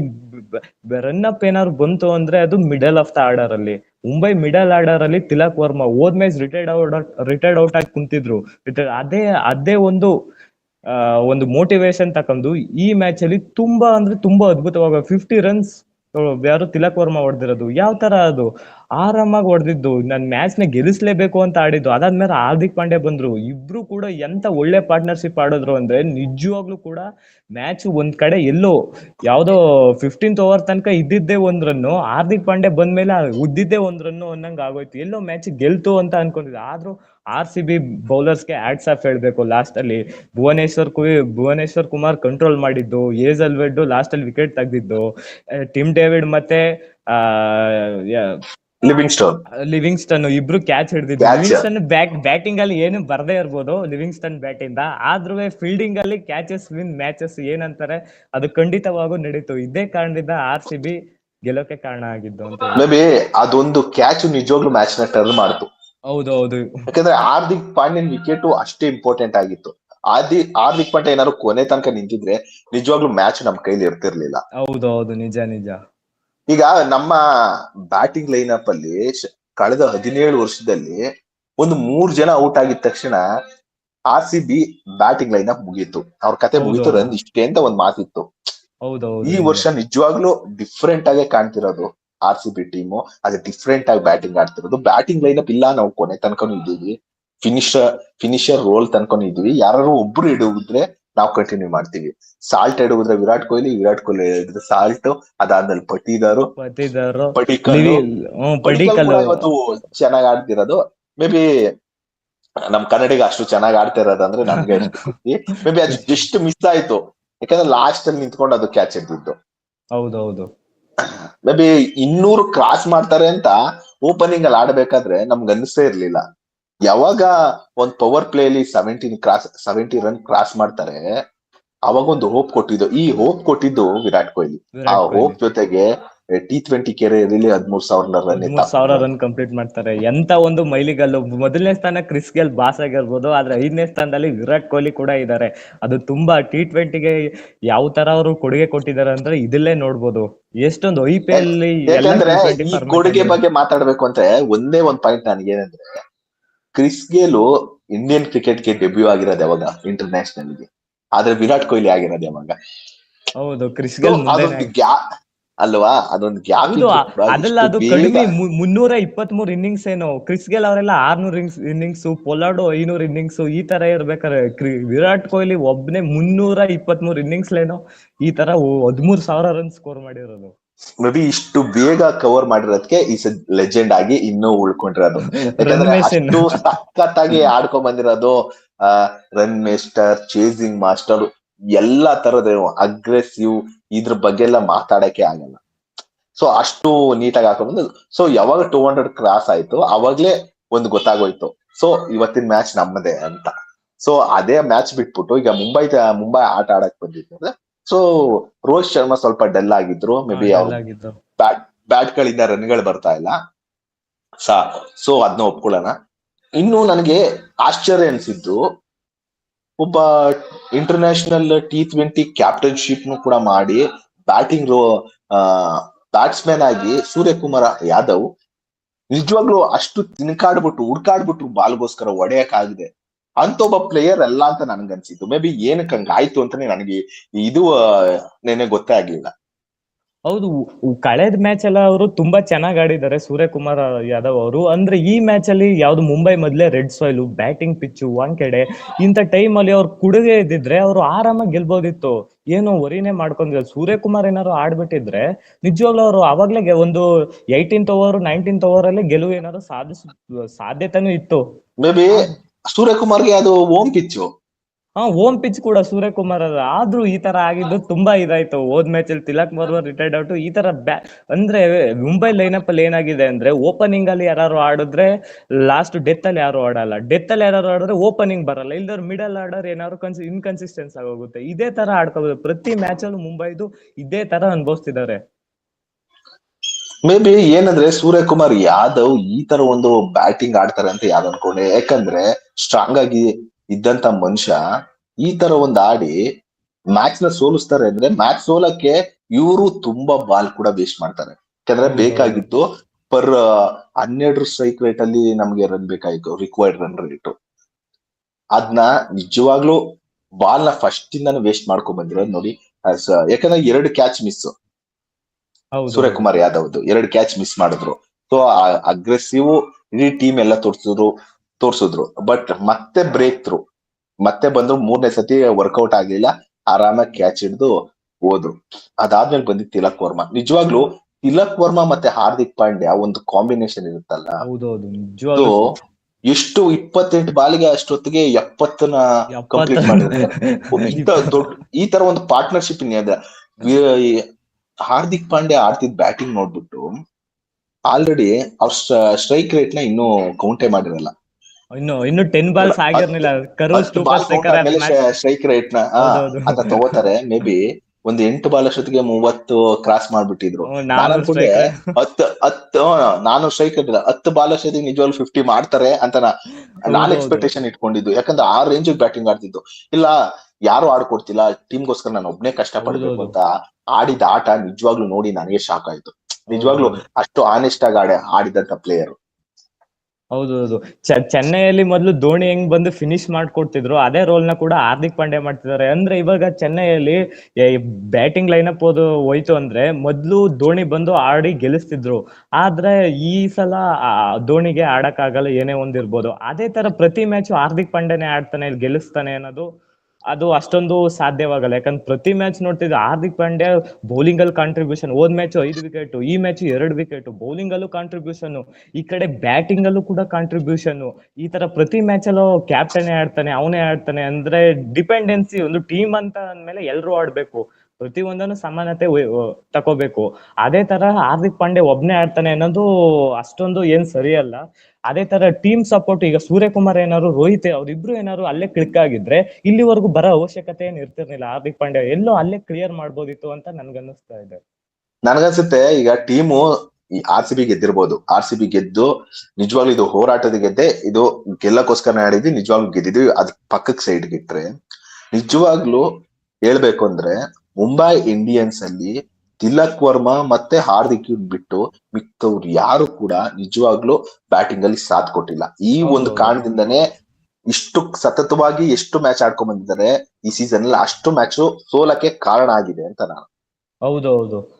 S2: ರನ್ ಅಪ್ ಏನಾದ್ರು ಬಂತು ಅಂದ್ರೆ ಅದು ಮಿಡಲ್ ಆಫ್ ದ ಆರ್ಡರ್ ಅಲ್ಲಿ. ಮುಂಬೈ ಮಿಡಲ್ ಆರ್ಡರ್ ಅಲ್ಲಿ ತಿಲಕ್ ವರ್ಮಾ ಹೋದ್ match retired out retired out ಆಗಿ ಕುಂತಿದ್ರು. ಅದೇ ಅದೇ ಒಂದು ಒಂದು ಮೋಟಿವೇಶನ್ ತಕೊಂಡು ಈ ಮ್ಯಾಚ್ ಅಲ್ಲಿ ತುಂಬಾ ಅಂದ್ರೆ ತುಂಬಾ ಅದ್ಭುತವಾಗ ಫಿಫ್ಟಿ ರನ್ಸ್ ಯಾರು ತಿಲಕ್ ವರ್ಮಾ ಹೊಡೆದಿರೋದು. ಯಾವ ತರ ಅದು? ಆರಾಮಾಗಿ ಹೊಡೆದಿದ್ದು, ನನ್ ಮ್ಯಾಚ್ನ ಗೆಲ್ಲಿಸ್ಲೇಬೇಕು ಅಂತ ಆಡಿದ್ದು, ಅದಾದ್ಮೇಲೆ ಹಾರ್ದಿಕ್ ಪಾಂಡೆ ಬಂದ್ರು. ಇಬ್ರು ಕೂಡ ಎಂತ ಒಳ್ಳೆ ಪಾರ್ಟ್ನರ್ಶಿಪ್ ಆಡಿದ್ರು ಅಂದ್ರೆ, ನಿಜವಾಗ್ಲೂ ಕೂಡ ಮ್ಯಾಚ್ ಒಂದ್ ಕಡೆ ಎಲ್ಲೋ, ಯಾವ್ದೋ ಫಿಫ್ಟೀನ್ತ್ ಓವರ್ ತನಕ ಇದ್ದಿದ್ದೇ ಒಂದ್ ರನ್ನು ಹಾರ್ದಿಕ್ ಪಾಂಡೆ ಬಂದ್ಮೇಲೆ ಉದ್ದಿದ್ದೇ ಒಂದ್ ರನ್ನು ಅನ್ನಂಗ್ ಆಗೋಯ್ತು. ಎಲ್ಲೋ ಮ್ಯಾಚ್ ಗೆಲ್ತು ಅಂತ ಅನ್ಕೊಂಡಿದ್ದೆ. ಆದ್ರೂ ಆರ್ ಸಿ ಬಿ ಬೌಲರ್ಸ್ಗೆ ಆಡ್ಸ್ ಆಫ್ ಹೇಳ್ಬೇಕು. ಲಾಸ್ಟ್ ಅಲ್ಲಿ ಭುವನೇಶ್ವರ್ ಕು ಭುವನೇಶ್ವರ್ ಕುಮಾರ್ ಕಂಟ್ರೋಲ್ ಮಾಡಿದ್ದು. ಏಜ್ ಅಲ್ವೆಡ್ ಲಾಸ್ಟ್ ಅಲ್ಲಿ ವಿಕೆಟ್ ತೆಗ್ದಿದ್ದು. ಟಿಮ್ ಡೇವಿಡ್ ಮತ್ತೆ
S1: ಲಿವಿಂಗ್ಸ್ಟೋನ್
S2: ಲಿವಿಂಗ್ಸ್ಟನ್ ಇಬ್ರು ಕ್ಯಾಚ್ ಹಿಡಿದಿದ್ರು
S1: Catch.
S2: ಲಿವಿಂಗ್ಸ್ಟನ್ ಬ್ಯಾಟ್ ಬ್ಯಾಟಿಂಗ್ ಅಲ್ಲಿ ಏನು ಬರ್ದೇ ಇರ್ಬೋದು ಲಿವಿಂಗ್ಸ್ಟನ್ ಬ್ಯಾಟ್ ಇಂದ. ಆದ್ರೂ ಫೀಲ್ಡಿಂಗ್ ಅಲ್ಲಿ ಕ್ಯಾಚಸ್ ವಿನ್ ಮ್ಯಾಚಸ್ ಏನಂತಾರೆ ಅದು ಖಂಡಿತವಾಗೂ ನಡೀತು. ಇದೇ ಕಾರಣದಿಂದ ಆರ್ ಸಿ ಬಿ ಗೆಲ್ಲೋಕೆ ಕಾರಣ ಆಗಿದ್ದು ಅಂತ ಹೇಳಿ.
S1: ಅದೊಂದು ಕ್ಯಾಚ್ ನಿಜವಾಗ್ಲೂ ಮ್ಯಾಚ್ನ ಟರ್ನ್ ಮಾಡ್ತು.
S2: ಹೌದು ಹೌದು
S1: ಯಾಕಂದ್ರೆ ಹಾರ್ದಿಕ್ ಪಾಂಡ್ಯನ್ ವಿಕೆಟ್ ಅಷ್ಟೇ ಇಂಪಾರ್ಟೆಂಟ್ ಆಗಿತ್ತು. ಆದಿ ಹಾರ್ದಿಕ್ ಪಾಂಡ್ಯ ಏನಾದ್ರು ಕೊನೆ ತನಕ ನಿಂತಿದ್ರೆ ನಿಜವಾಗ್ಲೂ ಮ್ಯಾಚ್ ನಮ್ ಕೈಲಿ ಇರ್ತಿರ್ಲಿಲ್ಲ.
S2: ಹೌದು ಹೌದು ನಿಜ ನಿಜ.
S1: ಈಗ ನಮ್ಮ ಬ್ಯಾಟಿಂಗ್ ಲೈನ್ ಅಪ್ ಅಲ್ಲಿ ಕಳೆದ ಹದಿನೇಳು ವರ್ಷದಲ್ಲಿ ಒಂದು ಮೂರ್ ಜನ ಔಟ್ ಆಗಿದ ತಕ್ಷಣ R C B batting line up ಮುಗೀತು. ಅವ್ರ ಕತೆ ಮುಗೀತು. ರನ್ ಇಷ್ಟೇ ಅಂತ ಒಂದ್ ಮಾತಿತ್ತು ಈ ವರ್ಷ ನಿಜವಾಗ್ಲೂ ಡಿಫ್ರೆಂಟ್ ಆಗೇ ಕಾಣ್ತಿರೋದು ಆರ್ ಸಿ ಬಿ ಟೀಮು ಅದು ಡಿಫ್ರೆಂಟ್ ಆಗಿ ಬ್ಯಾಟಿಂಗ್ ಆಡ್ತಿರೋದು. ಬ್ಯಾಟಿಂಗ್ ಲೈನ್ ಅಪ್ ಇಲ್ಲ ನಾವು ಕೊನೆ ತನಕನು ಇದ್ದೀವಿ. ಫಿನಿಶರ್ ಫಿನಿಶರ್ ರೋಲ್ ತನ್ಕೊಂಡಿದ್ವಿ ಯಾರು ಒಬ್ರು ಹಿಡಿದ್ರೆ ನಾವು ಕಂಟಿನ್ಯೂ ಮಾಡ್ತೀವಿ. ಸಾಲ್ಟ್ ಹಿಡಿದ್ರೆ ವಿರಾಟ್ ಕೊಹ್ಲಿ ವಿರಾಟ್ ಕೊಹ್ಲಿ ಹಿಡಿದ್ರೆ ಸಾಲ್ಟ್ ಅದಾದ್ಮೇಲೆ ಪಟೀದಾರು. ಇವತ್ತು ಚೆನ್ನಾಗಿ ಆಡ್ತಿರೋದು. ಮೇ ಬಿ ನಮ್ ಕನ್ನಡಿಗ ಅಷ್ಟು ಚೆನ್ನಾಗಿ ಆಡ್ತಾ ಇರೋದಂದ್ರೆ ನಮ್ಗೆ ಮೇ ಬಿ ಅದು ಜಸ್ಟ್ ಮಿಸ್ ಆಯ್ತು. ಯಾಕಂದ್ರೆ ಲಾಸ್ಟ್ ಅಲ್ಲಿ ನಿಂತ್ಕೊಂಡು ಅದು ಕ್ಯಾಚ್ ಇರ್ತಿತ್ತು
S2: ಹೌದೌದು. ಹೌದು
S1: ಮೇ ಬಿ ಇನ್ನೂರು ಕ್ರಾಸ್ ಮಾಡ್ತಾರೆ ಅಂತ ಓಪನಿಂಗ್ ಅಲ್ಲಿ ಆಡ್ಬೇಕಾದ್ರೆ ನಮ್ಗೆ ಅನಿಸ್ತೇ ಇರ್ಲಿಲ್ಲ. ಯಾವಾಗ ಒಂದ್ ಪವರ್ ಪ್ಲೇ ಅಲ್ಲಿ seventeen cross seventy run cross ಮಾಡ್ತಾರೆ ಅವಾಗ ಒಂದು ಹೋಪ್ ಕೊಟ್ಟಿದ್ದು. ಈ ಹೋಪ್ ಕೊಟ್ಟಿದ್ದು ವಿರಾಟ್ ಕೊಹ್ಲಿ. ಆ ಹೋಪ್ ಜೊತೆಗೆ ಟಿ ಟ್ವೆಂಟಿ ಕೆರಿಯರಲ್ಲಿ ಹದಿಮೂರ್ ಸಾವಿರ ರನ್
S2: ಸಾವಿರ ರನ್ ಕಂಪ್ಲೀಟ್ ಮಾಡ್ತಾರೆ. ಎಂತ ಒಂದು ಮೈಲಿಗಲ್ಲು. ಮೊದಲನೇ ಸ್ಥಾನ ಕ್ರಿಸ್ ಗೆಲ್ ಬಾಸ್ ಆಗಿರ್ಬೋದು ಆದ್ರೆ ಐದನೇ ಸ್ಥಾನದಲ್ಲಿ ವಿರಾಟ್ ಕೊಹ್ಲಿ ಕೂಡ ಇದ್ದಾರೆ. ಅದು ತುಂಬಾ ಟಿ ಟ್ವೆಂಟಿಗೆ ಯಾವ ತರ ಅವರು ಕೊಡುಗೆ ಕೊಟ್ಟಿದ್ದಾರೆ ಅಂದ್ರೆ ಇದಲ್ಲೇ ನೋಡ್ಬೋದು. ಎಷ್ಟೊಂದು ಐ ಪಿ ಎಲ್
S1: ಕೊಡುಗೆ ಬಗ್ಗೆ ಮಾತಾಡ್ಬೇಕು ಅಂದ್ರೆ ಒಂದೇ ಒಂದ್ ಪಾಯಿಂಟ್ ನನ್ಗೆ ಏನಂದ್ರೆ ಕ್ರಿಸ್ ಗೇಲು ಇಂಡಿಯನ್ ಕ್ರಿಕೆಟ್ಗೆ ಡೆಬ್ಯೂ ಆಗಿರೋದು ಯಾವಾಗ? ಇಂಟರ್ನ್ಯಾಷನಲ್ಗೆ. ಆದ್ರೆ ವಿರಾಟ್ ಕೊಹ್ಲಿ ಆಗಿರೋದು ಯಾವಾಗ?
S2: ಹೌದು ಕ್ರಿಸ್ ಗೇಲ್
S1: ಅಲ್ವಾ? ಅದೊಂದು ಗ್ಯಾಪ್
S2: ಅದಲ್ಲ ಅದು ಕಡಿಮೆ ಮುನ್ನೂರ ಇಪ್ಪತ್ತ್ ಮೂರ್ ಇನ್ನಿಂಗ್ಸ್ ಏನು. ಕ್ರಿಸ್ ಗೇಲ್ ಅವರೆಲ್ಲ ಆರ್ನೂರ್ ಇನ್ನಿಂಗ್ಸ್ ಪೊಲಾಡು ಐನೂರ್ ಇನ್ನಿಂಗ್ಸ್ ಈ ತರ ಇರ್ಬೇಕಾದ್ರೆ ವಿರಾಟ್ ಕೊಹ್ಲಿ ಒಬ್ನೇ ಮುನ್ನೂರ ಇಪ್ಪತ್ತ್ ಮೂರ್ ಇನ್ನಿಂಗ್ಸ್ ಏನೋ ಈ ತರ ಹದಿಮೂರ್ ಸಾವಿರ ರನ್ ಸ್ಕೋರ್ ಮಾಡಿರೋದು.
S1: ಮೇ ಬಿ ಇಷ್ಟು ಬೇಗ ಕವರ್ ಮಾಡಿರೋದಕ್ಕೆ ಈ ಲೆಜೆಂಡ್ ಆಗಿ ಇನ್ನೂ ಉಳ್ಕೊಂಡಿರೋದು. ಯಾಕಂದ್ರೆ. ಅಷ್ಟು ಸಖತ್ತಾಗಿ ಆಡ್ಕೊಂಡ್ ಬಂದಿರೋದು ರನ್ ಮೇಸ್ಟರ್ ಚೇಸಿಂಗ್ ಮಾಸ್ಟರ್ ಎಲ್ಲಾ ತರದ ಅಗ್ರೆಸಿವ್ ಇದ್ರ ಬಗ್ಗೆ ಎಲ್ಲ ಮಾತಾಡಕ್ಕೆ ಆಗಲ್ಲ. ಸೊ ಅಷ್ಟು ನೀಟಾಗಿ ಹಾಕೊಂಡ್ ಬಂದು ಸೊ ಯಾವಾಗ ಟೂ ಹಂಡ್ರೆಡ್ ಕ್ರಾಸ್ ಆಯ್ತು ಅವಾಗ್ಲೇ ಒಂದು ಗೊತ್ತಾಗೋಯ್ತು. ಸೊ ಇವತ್ತಿನ ಮ್ಯಾಚ್ ನಮ್ಮದೇ ಅಂತ. ಸೊ ಅದೇ ಮ್ಯಾಚ್ ಬಿಟ್ಬಿಟ್ಟು ಈಗ ಮುಂಬೈ ಮುಂಬೈ ಆಟ ಆಡಕ್ ಬಂದಿದ್ದಾರೆ. ಸೊ ರೋಹಿತ್ ಶರ್ಮಾ ಸ್ವಲ್ಪ ಡಲ್ ಆಗಿದ್ರು ಮೇ ಬಿ ಅವ್ರು ಬ್ಯಾಟ್ ಬ್ಯಾಟ್ ಗಳಿಂದ ರನ್ಗಳು ಬರ್ತಾ ಇಲ್ಲ. ಸಾ ಸೊ ಅದನ್ನ ಒಪ್ಕೊಳ್ಳೋಣ. ಇನ್ನು ನನಗೆ ಆಶ್ಚರ್ಯ ಅನ್ಸಿದ್ದು ಒಬ್ಬ ಇಂಟರ್ನ್ಯಾಷನಲ್ ಟಿ ಟ್ವೆಂಟಿ ಕ್ಯಾಪ್ಟನ್ಶಿಪ್ ನು ಕೂಡ ಮಾಡಿ ಬ್ಯಾಟಿಂಗ್ ಬ್ಯಾಟ್ಸ್ಮನ್ ಆಗಿ ಸೂರ್ಯಕುಮಾರ್ ಯಾದವ್ ನಿಜವಾಗ್ಲೂ ಅಷ್ಟು ತಿನ್ಕಾಡ್ಬಿಟ್ಟು ಹುಡ್ಕಾಡ್ಬಿಟ್ಟು ಬಾಲ್ಗೋಸ್ಕರ ಹೊಡೆಯಕ್ಕಾಗಿದೆ. ಅಂತ ಒಬ್ಬ ಪ್ಲೇಯರ್ ಅಲ್ಲ ಅಂತ ನನ್ಗನ್ಸಿತ್ತು. ಮೇ ಬಿ ಏನಕ್ಕೆ ಹಂಗಾಯ್ತು ಅಂತಾನೆ ನನಗೆ ಇದು ನೆನೆ ಗೊತ್ತೇ ಆಗ್ಲಿಲ್ಲ.
S2: ಹೌದು ಕಳೆದ ಮ್ಯಾಚ್ ಎಲ್ಲ ಅವರು ತುಂಬಾ ಚೆನ್ನಾಗಿ ಆಡಿದ್ದಾರೆ. ಸೂರ್ಯಕುಮಾರ್ ಯಾದವ್ ಅವರು. ಅಂದ್ರೆ ಈ ಮ್ಯಾಚ್ ಅಲ್ಲಿ ಯಾವ್ದು ಮುಂಬೈ ಮೊದ್ಲೇ red soil batting pitch Wankhede ಇಂಥ ಟೈಮ್ ಅಲ್ಲಿ ಅವ್ರು ಕುಡುಗೆ ಇದ್ದಿದ್ರೆ ಅವರು ಆರಾಮಾಗಿ ಗೆಲ್ಬೋದಿತ್ತು. ಏನು ವರಿನೇ ಮಾಡ್ಕೊಂಡಿಲ್ಲ. ಸೂರ್ಯಕುಮಾರ್ ಏನಾದ್ರು ಆಡ್ಬಿಟ್ಟಿದ್ರೆ ನಿಜವಾಗ್ಲೂ ಅವರು ಅವಾಗ್ಲೇ ಒಂದು ಏಯ್ಟೀನ್ತ್ ಓವರ್ ನೈನ್ಟೀನ್ತ್ ಓವರ್ ಅಲ್ಲಿ ಗೆಲುವು ಏನಾದ್ರು ಸಾಧಿಸ ಸಾಧ್ಯತೆನೂ ಇತ್ತು.
S1: ಸೂರ್ಯಕುಮಾರ್ಗೆ ಅದು ಓಮ್ ಪಿಚ್ಚು.
S2: ಹಾ, ಓಮ್ ಪಿಚ್ ಕೂಡ ಸೂರ್ಯಕುಮಾರ್ ಅದ. ಆದ್ರೂ ಈ ತರ ಆಗಿದ್ದು ತುಂಬಾ ಇದಾಯ್ತು. ಹೋದ್ ಮ್ಯಾಚ್ ಅಲ್ಲಿ ತಿಲಕ್ ಮರ್ವರ್ ರಿಟೈರ್ಡ್ ಔಟ್ ಈ ತರ ಬ್ಯಾ, ಅಂದ್ರೆ ಮುಂಬೈ ಲೈನಪ್ ಅಲ್ಲಿ ಏನಾಗಿದೆ ಅಂದ್ರೆ ಓಪನಿಂಗ್ ಅಲ್ಲಿ ಯಾರು ಆಡಿದ್ರೆ ಲಾಸ್ಟ್ ಡೆತ್ ಅಲ್ಲಿ ಯಾರು ಆಡಲ್ಲ. ಡೆತ್ ಅಲ್ಲಿ ಯಾರು ಆಡಿದ್ರೆ ಓಪನಿಂಗ್ ಬರಲ್ಲ. ಇಲ್ದವ್ರು ಮಿಡಲ್ ಆರ್ಡರ್ ಏನಾದ್ರು ಕನ್ಸಿ ಇನ್ಕನ್ಸಿಸ್ಟೆನ್ಸ್ ಆಗೋಗುತ್ತೆ. ಇದೇ ತರ ಆಡ್ಕೋಬಹುದು ಪ್ರತಿ ಮ್ಯಾಚ್ ಅಲ್ಲೂ ಮುಂಬೈದು ಇದೇ ತರ ಅನ್ಭವಿಸ್ತಿದ್ದಾರೆ.
S1: ಮೇ ಬಿ ಏನಂದ್ರೆ ಸೂರ್ಯಕುಮಾರ್ ಯಾದವ್ ಈ ತರ ಒಂದು ಬ್ಯಾಟಿಂಗ್ ಆಡ್ತಾರೆ ಅಂತ ಯಾವ್ದು ಅನ್ಕೊಂಡೆ. ಯಾಕಂದ್ರೆ ಸ್ಟ್ರಾಂಗ್ ಆಗಿ ಇದ್ದಂತ ಮನುಷ್ಯ ಈ ತರ ಒಂದ್ ಆಡಿ ಮ್ಯಾಚ್ನ ಸೋಲಿಸ್ತಾರೆ. ಅಂದ್ರೆ ಮ್ಯಾಚ್ ಸೋಲಕ್ಕೆ ಇವರು ತುಂಬಾ ಬಾಲ್ ಕೂಡ ವೇಸ್ಟ್ ಮಾಡ್ತಾರೆ. ಯಾಕಂದ್ರೆ. ಬೇಕಾಗಿತ್ತು ಪರ್ ಹನ್ನೆರಡು ಸ್ಟ್ರೈಕ್ ರೇಟ್ ಅಲ್ಲಿ ನಮ್ಗೆ ರನ್ ಬೇಕಾಗಿತ್ತು ರಿಕ್ವೈರ್ಡ್ ರನ್ ರೇಟ್ ಅದ್ನ ನಿಜವಾಗ್ಲೂ ಬಾಲ್ನ ಫಸ್ಟ್ ಇಂದಾನು ವೇಸ್ಟ್ ಮಾಡ್ಕೊಂಡ್ ಬಂದಿರೋದು ನೋಡಿ. ಯಾಕಂದ್ರೆ ಎರಡು ಕ್ಯಾಚ್ ಮಿಸ್ ಸೂರ್ಯಕುಮಾರ್ ಯಾದವ್ದು. ಎರಡು ಕ್ಯಾಚ್ ಮಿಸ್ ಮಾಡಿದ್ರು. ಸೊ ಅಗ್ರೆಸಿವ್ ಇಡೀ ಟೀಮ್ ಎಲ್ಲ ತೋರ್ಸಿದ್ರು ತೋರ್ಸಿದ್ರು. ಬಟ್ ಮತ್ತೆ ಬ್ರೇಕ್ ಥ್ರೂ ಮತ್ತೆ ಬಂದ್ರು ಮೂರನೇ ಸತಿ ವರ್ಕೌಟ್ ಆಗ್ಲಿಲ್ಲ. ಆರಾಮಾಗಿ ಕ್ಯಾಚ್ ಹಿಡಿದು ಹೋದ್ರು. ಅದಾದ್ಮೇಲೆ ಬಂದಿದ್ ತಿಲಕ್ ವರ್ಮಾ. ನಿಜವಾಗ್ಲೂ ತಿಲಕ್ ವರ್ಮಾ ಮತ್ತೆ ಹಾರ್ದಿಕ್ ಪಾಂಡ್ಯ ಒಂದು ಕಾಂಬಿನೇಷನ್ ಇರುತ್ತಲ್ಲ. ಎಷ್ಟು ಇಪ್ಪತ್ತೆಂಟು ಬಾಲಿಗೆ ಅಷ್ಟೊತ್ತಿಗೆ ಎಪ್ಪತ್ತನ ಕಂಪ್ಲೀಟ್ ಮಾಡಿದ್ರೆ ಈ ತರ ಒಂದು ಪಾರ್ಟ್ನರ್ಶಿಪ್ ಹಾರ್ದಿಕ್ ಪಾಂಡ್ಯ ಆಡ್ತಿದ್ ಬ್ಯಾಟಿಂಗ್ ನೋಡ್ಬಿಟ್ಟು ಆಲ್ರೆಡಿ ಅವ್ರ ಸ್ಟ್ರೈಕ್ ರೇಟ್ನ ಇನ್ನೂ ಕೌಂಟೇ ಮಾಡಿರಲ್ಲ.
S2: ಇನ್ನು ಇನ್ನು ಟೆನ್ ಬಾಲ್ಸ್ ಆಗಿರ್ಲಿಲ್ಲ.
S1: ಸ್ಟ್ರೈಕ್
S2: ರೇಟ್ನ
S1: ಅಂತ ತಗೋತಾರೆ. ಮೇ ಬಿ ಒಂದ್ ಎಂಟು ಬಾಲ್ ಅಷ್ಟೊತ್ತಿಗೆ ಮೂವತ್ತು ಕ್ರಾಸ್ ಮಾಡ್ಬಿಟ್ಟಿದ್ರು. ನಾನು ಅನ್ಕೊಂಡೆ ಹತ್ತು ಹತ್ತು ನಾನು ಸ್ಟ್ರೈಕ್ ಇಟ್ಟಿಲ್ಲ ಹತ್ತು ಬಾಲ್ ಅಷ್ಟೊತ್ತಿಗೆ ನಿಜವಾಗ್ಲೂ ಫಿಫ್ಟಿ ಮಾಡ್ತಾರೆ ಅಂತ ನಾನು ಎಕ್ಸ್ಪೆಕ್ಟೇಷನ್ ಇಟ್ಕೊಂಡಿದ್ದು. ಯಾಕಂದ್ರೆ ಆ ರೇಂಜ್ ಬ್ಯಾಟಿಂಗ್ ಆಡ್ತಿದ್ದು. ಇಲ್ಲ ಯಾರು ಆಡ್ಕೊಡ್ತಿಲ್ಲ ಟೀಮ್ಗೋಸ್ಕರ ನಾನು ಒಬ್ನೇ ಕಷ್ಟ ಪಡ್ಬೇಕು. ಅಂತ ಆಡಿದ ಆಟ ನಿಜವಾಗ್ಲೂ ನೋಡಿ ನನಗೆ ಶಾಕ್ ಆಯ್ತು. ನಿಜವಾಗ್ಲೂ ಅಷ್ಟು ಆನೆಸ್ಟ್ ಆಗಿ ಆಡ ಆಡಿದಂತ ಪ್ಲೇಯರ್
S2: ಹೌದೌದು. ಹೌದು ಚೆನ್ನೈಯಲ್ಲಿ ಮೊದಲು ಧೋನಿ ಹೆಂಗ್ ಬಂದು ಫಿನಿಶ್ ಮಾಡ್ಕೊಡ್ತಿದ್ರು ಅದೇ ರೋಲ್ನ ಕೂಡ ಹಾರ್ದಿಕ್ ಪಾಂಡ್ಯ ಮಾಡ್ತಿದ್ದಾರೆ ಅಂದ್ರೆ ಇವಾಗ ಚೆನ್ನೈಯಲ್ಲಿ ಬ್ಯಾಟಿಂಗ್ ಲೈನ್ ಅಪ್ ಹೋದು ಹೋಯ್ತು ಅಂದ್ರೆ ಮೊದ್ಲು ಧೋನಿ ಬಂದು ಆಡಿ ಗೆಲ್ಲಿಸ್ತಿದ್ರು. ಆದ್ರೆ ಈ ಸಲ ಧೋನಿಗೆ ಆಡಕ್ ಆಗಲ್ಲ ಏನೇ ಒಂದಿರ್ಬೋದು. ಅದೇ ತರ ಪ್ರತಿ ಮ್ಯಾಚ್ ಹಾರ್ದಿಕ್ ಪಾಂಡ್ಯನೇ ಆಡ್ತಾನೆ ಇಲ್ಲಿ ಗೆಲ್ಲಿಸ್ತಾನೆ ಅನ್ನೋದು ಅದು ಅಷ್ಟೊಂದು ಸಾಧ್ಯವಾಗಲ್ಲ. ಯಾಕಂದ್ರೆ ಪ್ರತಿ ಮ್ಯಾಚ್ ನೋಡ್ತಿದ್ರೆ ಹಾರ್ದಿಕ್ ಪಾಂಡ್ಯ ಬೌಲಿಂಗ್ ಅಲ್ಲಿ ಕಾಂಟ್ರಿಬ್ಯೂಷನ್ ಹೋದ್ ಮ್ಯಾಚ್ ಐದು ವಿಕೆಟ್ ಈ ಮ್ಯಾಚ್ ಎರಡು ವಿಕೆಟ್ ಬೌಲಿಂಗ್ ಅಲ್ಲೂ ಕಾಂಟ್ರಿಬ್ಯೂಷನ್ ಈ ಕಡೆ ಬ್ಯಾಟಿಂಗ್ ಅಲ್ಲೂ ಕೂಡ ಕಾಂಟ್ರಿಬ್ಯೂಷನ್ ಈ ತರ ಪ್ರತಿ ಮ್ಯಾಚ್ ಅಲ್ಲೂ ಕ್ಯಾಪ್ಟನ್ ಆಡ್ತಾನೆ, ಅವನೇ ಆಡ್ತಾನೆ. ಅಂದ್ರೆ ಡಿಪೆಂಡೆನ್ಸಿ ಒಂದು ಟೀಮ್ ಅಂತ ಅಂದ್ಮೇಲೆ ಎಲ್ರು ಆಡ್ಬೇಕು. ಪ್ರತಿ ಒಂದನ್ನು ಸಮಾನತೆ ತಕೋಬೇಕು. ಅದೇ ತರ ಹಾರ್ದಿಕ್ ಪಾಂಡೆ ಒಬ್ನೇ ಆಡ್ತಾನೆ ಅನ್ನೋದು ಅಷ್ಟೊಂದು ಏನ್ ಸರಿಯಲ್ಲ ಅದೇ ತರ ಟೀಮ್ ಸಪೋರ್ಟ್ ಈಗ ಸೂರ್ಯಕುಮಾರ್ ಏನಾದ್ರು, ರೋಹಿತ್ ಅವ್ರಿಬ್ರು ಏನಾದ್ರು ಅಲ್ಲೇ ಕ್ಲಿಕ್ ಆಗಿದ್ರೆ ಇಲ್ಲಿವರೆಗೂ ಬರೋ ಅವಶ್ಯಕತೆ ಏನ್ ಇರ್ತಿರ್ಲಿಲ್ಲ. ಹಾರ್ದಿಕ್ ಪಾಂಡೆ ಎಲ್ಲೋ ಅಲ್ಲೇ ಕ್ಲಿಯರ್ ಮಾಡ್ಬೋದಿತ್ತು ಅಂತ ನನ್ಗನ್ನಿಸ್ತಾ ಇದೆ.
S1: ನನ್ಗನ್ಸುತ್ತೆ ಈಗ ಟೀಮು ಈ ಆರ್ ಸಿ ಬಿ ಗೆದ್ದಿರ್ಬೋದು. ಆರ್ ಸಿ ಬಿ ಗೆದ್ದು ನಿಜವಾಗ್ಲೂ ಇದು ಹೋರಾಟದ ಗೆದ್ದೆ. ಇದು ಗೆಲ್ಲಕ್ಕೋಸ್ಕರ ಆಡಿದ್ವಿ, ನಿಜವಾಗ್ಲೂ ಗೆದ್ದಿದ್ವಿ. ಅದ್ ಪಕ್ಕಕ್ಕೆ ಸೈಡ್ ಇಟ್ರೆ ನಿಜವಾಗ್ಲೂ ಹೇಳ್ಬೇಕು ಅಂದ್ರೆ ಮುಂಬೈ ಇಂಡಿಯನ್ಸ್ ಅಲ್ಲಿ ತಿಲಕ್ ವರ್ಮಾ ಮತ್ತೆ ಹಾರ್ದಿಕ್ ಬಿಟ್ಟು ಮಿಕ್ಕವ್ರು ಯಾರು ಕೂಡ ನಿಜವಾಗ್ಲೂ ಬ್ಯಾಟಿಂಗ್ ಅಲ್ಲಿ ಸಾಥ್ ಕೊಟ್ಟಿಲ್ಲ. ಈ ಒಂದು
S2: ಹೌದು.
S1: ಕಾರಣದಿಂದನೇ ಇಷ್ಟು ಸತತವಾಗಿ ಎಷ್ಟು ಮ್ಯಾಚ್ ಆಡ್ಕೊಂಡ್ ಬಂದಿದ್ದಾರೆ ಈ ಸೀಸನ್ ಅಲ್ಲಿ ಅಷ್ಟು ಮ್ಯಾಚ್ ಸೋಲಕ್ಕೆ ಕಾರಣ ಆಗಿದೆ ಅಂತ ನಾನು.
S2: ಹೌದು ಆ-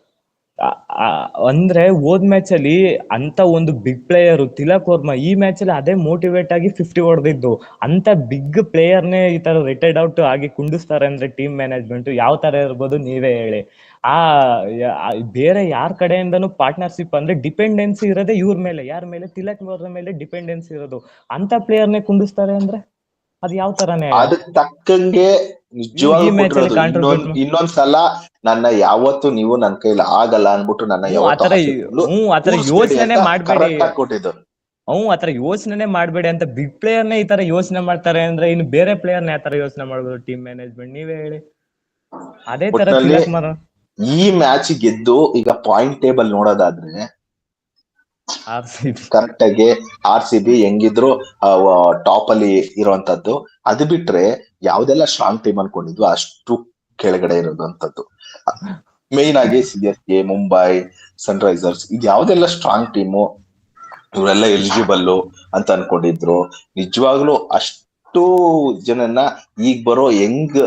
S2: ಅಂದ್ರೆ ಹೋದ್ ಮ್ಯಾಚ್ ಅಲ್ಲಿ ಅಂತ ಒಂದು ಬಿಗ್ ಪ್ಲೇಯರ್ ತಿಲಕ್ ವರ್ಮಾ ಈ ಮ್ಯಾಚ್ ಅಲ್ಲಿ ಅದೇ ಮೋಟಿವೇಟ್ ಆಗಿ ಫಿಫ್ಟಿ ಹೊಡೆದಿದ್ದು. ಅಂತ ಬಿಗ್ ಪ್ಲೇಯರ್ನೇ ಈ ತರ ರಿಟೈರ್ಡ್ ಔಟ್ ಆಗಿ ಕುಂಡಿಸ್ತಾರೆ ಅಂದ್ರೆ ಟೀಮ್ ಮ್ಯಾನೇಜ್ಮೆಂಟ್ ಯಾವ ತರ ಇರ್ಬೋದು ನೀವೇ ಹೇಳಿ. ಆ ಬೇರೆ ಯಾರ ಕಡೆಯಿಂದನೂ ಪಾರ್ಟ್ನರ್ಶಿಪ್ ಅಂದ್ರೆ ಡಿಪೆಂಡೆನ್ಸಿ ಇರೋದೇ ಇವ್ರ ಮೇಲೆ ಯಾರ ಮೇಲೆ? ತಿಲಕ್ ವರ್ಮಾ ಮೇಲೆ ಡಿಪೆಂಡೆನ್ಸಿ ಇರೋದು. ಅಂತ ಪ್ಲೇಯರ್ನೇ ಕುಂಡಿಸ್ತಾರೆ ಅಂದ್ರೆ ಅದ್ ಯಾವ ತರನೇ?
S1: ಅದಕ್ಕೆ ತಕ್ಕಂಗೆ ಇನ್ನೊಂದ್ಸಲ ನನ್ನ ಯಾವತ್ತು ನೀವು ನನ್ನ ಕೈಲಿ ಆಗಲ್ಲ ಅನ್ಬಿಟ್ಟು ನನ್ನ
S2: ಯೋಚನೆ ಮಾಡ್ಬೇಡಿ.
S1: ಆಗ್
S2: ಹ್ಮ್ ಆತರ ಯೋಚನೆ ಮಾಡಬೇಡಿ ಅಂತ ಬಿಗ್ ಪ್ಲೇಯರ್ನೇ ಈ ತರ ಯೋಚನೆ ಮಾಡ್ತಾರೆ ಅಂದ್ರೆ ಇನ್ನು ಬೇರೆ ಪ್ಲೇಯರ್ನ ಯಾವ ತರ ಯೋಚನೆ ಮಾಡ್ಬೋದು ಟೀಮ್ ಮ್ಯಾನೇಜ್ಮೆಂಟ್ ನೀವೇ ಹೇಳಿ. ಅದೇ ತರ
S1: ಈ ಮ್ಯಾಚ್ ಗೆದ್ದು ಈಗ ಪಾಯಿಂಟ್ ಟೇಬಲ್ ನೋಡೋದಾದ್ರೆ ಕರೆಕ್ಟ್ ಆಗಿ ಆರ್ ಸಿ ಬಿ ಹೆಂಗಿದ್ರು ಟಾಪ್ ಅಲ್ಲಿ ಇರುವಂತದ್ದು. ಅದು ಬಿಟ್ರೆ ಯಾವ್ದೆಲ್ಲ ಸ್ಟ್ರಾಂಗ್ ಟೀಮ್ ಅನ್ಕೊಂಡಿದ್ವು ಅಷ್ಟು ಕೆಳಗಡೆ ಇರೋದಂತದ್ದು ಮೇನ್ ಆಗಿ C S K Mumbai sunrisers ಇದು ಯಾವ್ದೆಲ್ಲ ಸ್ಟ್ರಾಂಗ್ ಟೀಮು ಇವರೆಲ್ಲ ಎಲಿಜಿಬಲ್ ಅಂತ ಅನ್ಕೊಂಡಿದ್ರು. ನಿಜವಾಗ್ಲೂ ಅಷ್ಟು ಜನನ್ನ ಈಗ ಬರೋ ಯಂಗ್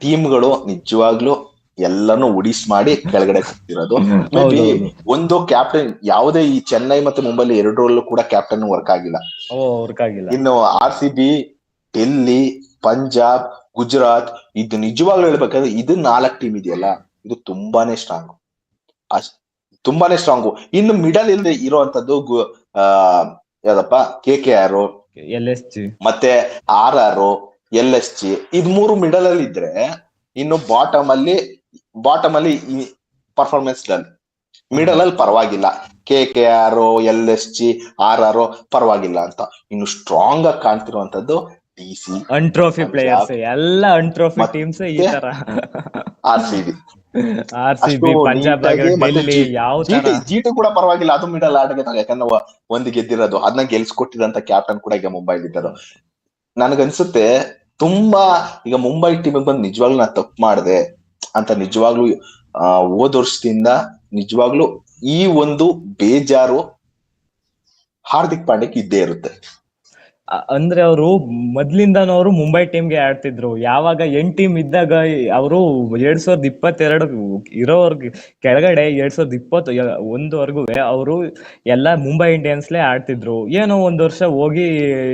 S1: ಟೀಮ್ಗಳು ನಿಜವಾಗ್ಲೂ ಎಲ್ಲಾನು ಉಡಿಸ್ ಮಾಡಿ ಕೆಳಗಡೆ
S2: ಸಿಗ್ತಿರೋದು
S1: ಒಂದು ಕ್ಯಾಪ್ಟನ್ ಯಾವುದೇ ಈ ಚೆನ್ನೈ ಮತ್ತೆ ಮುಂಬೈಲಿ ಎರಡರಲ್ಲೂ ಕೂಡ ಕ್ಯಾಪ್ಟನ್ ವರ್ಕ್ ಆಗಿಲ್ಲ.
S2: ಓ ಆಗಿಲ್ಲ.
S1: ಇನ್ನು R C B Delhi Punjab Gujarat ಇದು ನಿಜವಾಗ್ಲೂ ಹೇಳ್ಬೇಕಂದ್ರೆ ಇದು ನಾಲ್ಕು ಟೀಮ್ ಇದೆಯಲ್ಲ. ಇದು ತುಂಬಾನೇ ಸ್ಟ್ರಾಂಗ್ ಅಷ್ಟ್ ತುಂಬಾನೇ ಸ್ಟ್ರಾಂಗು ಇನ್ನು ಮಿಡಲ್ ಇಲ್ದೆ ಇರುವಂತದ್ದು ಯಾವ್ದಪ್ಪ? K K R
S2: L S G
S1: ಮತ್ತೆ R R L S G ಇದ್ ಮೂರು ಮಿಡಲ್ ಅಲ್ಲಿ ಇದ್ರೆ ಇನ್ನು ಬಾಟಮ್ ಅಲ್ಲಿ ಬಾಟಮ್ ಅಲ್ಲಿ ಪರ್ಫಾರ್ಮೆನ್ಸ್ ಡಲ್ ಮಿಡಲ್ ಅಲ್ಲಿ ಪರವಾಗಿಲ್ಲ. K K R L S G R R ಪರವಾಗಿಲ್ಲ ಅಂತ. ಇನ್ನು ಸ್ಟ್ರಾಂಗ್ ಆಗಿ ಕಾಣ್ತಿರುವಂತದ್ದು ಡಿ ಸಿ
S2: ಅನ್ ಟ್ರೋಫಿ
S1: ಪಂಜಾಬ್.
S2: ಪ್ಲೇಯರ್ಸ್ ಎಲ್ಲ ಅನ್ ಟ್ರೋಫಿ ಟೀಮ್ಸ್ ಈ ತರ.
S1: R C B
S2: R C B Punjab Delhi ಯಾವ
S1: ಜಿಟಿ ಕೂಡ ಪರವಾಗಿಲ್ಲ ಅದು ಮಿಡಲ್ ಆಟಕ್ಕೆ ಯಾಕಂದ್ರೆ ಒಂದು ಗೆದ್ದಿರೋದು ಅದನ್ನ ಗೆಲ್ಸ್ಕೊಟ್ಟಿದಂತ ಕ್ಯಾಪ್ಟನ್ ಕೂಡ ಈಗ ಮುಂಬೈಲಿ ಇದ್ದರು ನನಗನ್ಸುತ್ತೆ ತುಂಬಾ ಈಗ ಮುಂಬೈ ಟೀಮ್ ಬಂದು ನಿಜವಾಗ್ಲೂ ನಾ ತಪ್ಪು ಮಾಡಿದೆ ಅಂತ ನಿಜವಾಗ್ಲೂ ಆ ಹೋದ ವರ್ಷದಿಂದ ನಿಜವಾಗ್ಲೂ ಈ ಒಂದು ಬೇಜಾರು ಹಾರ್ದಿಕ್ ಪಾಂಡ್ಯಕ್ ಇದ್ದೇ ಇರುತ್ತೆ.
S2: ಅಂದ್ರೆ ಅವರು ಮೊದ್ಲಿಂದಾನು ಅವರು ಮುಂಬೈ ಟೀಮ್ಗೆ ಆಡ್ತಿದ್ರು. ಯಾವಾಗ ಎಂಟ್ ಟೀಮ್ ಇದ್ದಾಗ ಅವರು ಎರಡ್ ಸಾವಿರದ ಇಪ್ಪತ್ತೆರಡು ಇರೋವರ್ಗ್ ಕೆಳಗಡೆ ಎರಡ್ ಸಾವಿರದ ಇಪ್ಪತ್ತು ಒಂದ್ವರೆಗೂ ಅವರು ಎಲ್ಲ ಮುಂಬೈ ಇಂಡಿಯನ್ಸ್ಲೇ ಆಡ್ತಿದ್ರು. ಏನೋ ಒಂದ್ ವರ್ಷ ಹೋಗಿ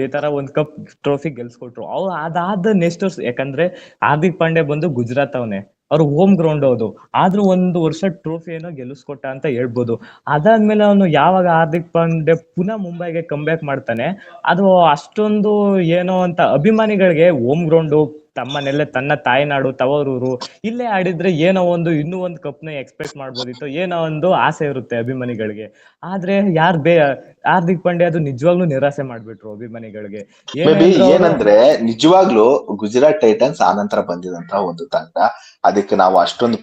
S2: ಈ ತರ ಒಂದ್ ಕಪ್ ಟ್ರೋಫಿ ಗೆಲ್ಸ್ಕೊಟ್ರು. ಅವ್ರು ಅದಾದ ನೆಕ್ಸ್ಟ್ ವರ್ಷ, ಯಾಕಂದ್ರೆ ಹಾರ್ದಿಕ್ ಪಾಂಡೆ ಬಂದು ಗುಜರಾತ್ ಅವನೇ. ಅವ್ರು ಹೋಮ್ ಗ್ರೌಂಡ್ ಅದು ಆದ್ರೂ ಒಂದು ವರ್ಷ ಟ್ರೋಫಿ ಏನೋ ಗೆಲ್ಲಿಸ್ಕೊಟ್ಟ ಅಂತ ಹೇಳ್ಬೋದು. ಅದಾದ್ಮೇಲೆ ಅವನು ಯಾವಾಗ ಹಾರ್ದಿಕ್ ಪಾಂಡೆ ಪುನಃ ಮುಂಬೈಗೆ ಕಮ್ಬ್ಯಾಕ್ ಮಾಡ್ತಾನೆ. ಅದು ಅಷ್ಟೊಂದು ಏನೋ ಅಂತ ಅಭಿಮಾನಿಗಳಿಗೆ ಹೋಮ್ ಗ್ರೌಂಡು ತಮ್ಮನೆಲ್ಲ ತನ್ನ ತಾಯ್ನಾಡು ತವರೂರು ಇಲ್ಲೇ ಆಡಿದ್ರೆ ಏನೋ ಒಂದು ಇನ್ನೂ ಒಂದು ಕಪ್ನ ಎಕ್ಸ್ಪೆಕ್ಟ್ ಮಾಡ್ಬೋದಿತ್ತು ಏನೋ ಒಂದು ಆಸೆ ಇರುತ್ತೆ ಅಭಿಮಾನಿಗಳಿಗೆ. ಆದ್ರೆ ಯಾರ್ ಬೇ ಹಾರ್ದಿಕ್ ಪಾಂಡೆ ಅದು ನಿಜವಾಗ್ಲೂ ನಿರಾಸೆ ಮಾಡ್ಬಿಟ್ರು ಅಭಿಮಾನಿಗಳಿಗೆ. ಏನಂದ್ರೆ
S1: ನಿಜವಾಗ್ಲೂ ಗುಜರಾತ್ ಟೈಟನ್ಸ್ ಆ ನಂತರ ಬಂದಿದಂತ ಒಂದು ತಂಡ. ಅದಕ್ಕೆ ನಾವು ಅಷ್ಟೊಂದು